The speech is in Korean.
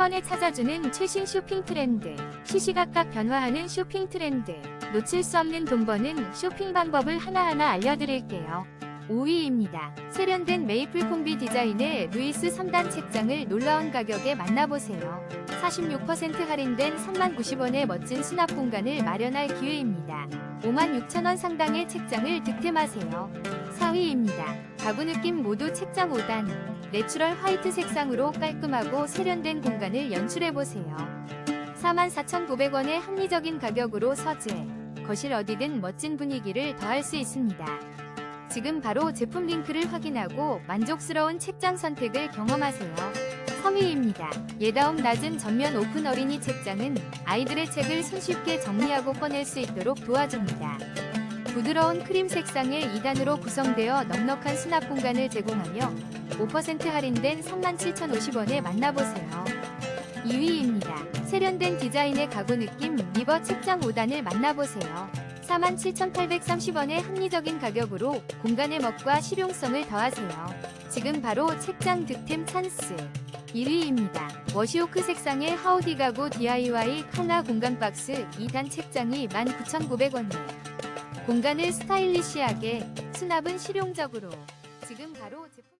번에 찾아주는 최신 쇼핑 트렌드. 시시각각 변화하는 쇼핑 트렌드. 놓칠 수 없는 돈 버는 쇼핑 방법을 하나하나 알려드릴게요. 5위입니다. 세련된 메이플 콤비 디자인의 루이스 3단 책장을 놀라운 가격에 만나보세요. 46% 할인된 3만90원의 멋진 수납 공간을 마련할 기회입니다. 5만 6천원 상당의 책장을 득템하세요. 4위입니다. 가구 느낌 모두 책장 5단. 내추럴 화이트 색상으로 깔끔하고 세련된 공간을 연출해보세요. 44,900원의 합리적인 가격으로 서재, 거실 어디든 멋진 분위기를 더할 수 있습니다. 지금 바로 제품 링크를 확인하고 만족스러운 책장 선택을 경험하세요. 3위입니다. 예다움 낮은 전면 오픈 어린이 책장은 아이들의 책을 손쉽게 정리하고 꺼낼 수 있도록 도와줍니다. 부드러운 크림 색상의 2단으로 구성되어 넉넉한 수납 공간을 제공하며 5% 할인된 37,050원에 만나보세요. 2위입니다. 세련된 디자인의 가구 느낌 리버 책장 5단을 만나보세요. 47,830원의 합리적인 가격으로 공간의 멋과 실용성을 더하세요. 지금 바로 책장 득템 찬스. 1위입니다. 워시오크 색상의 하우디 가구 DIY 칼라 공간 박스 2단 책장이 19,900원에 공간을 스타일리시하게 수납은 실용적으로. 지금 바로 제품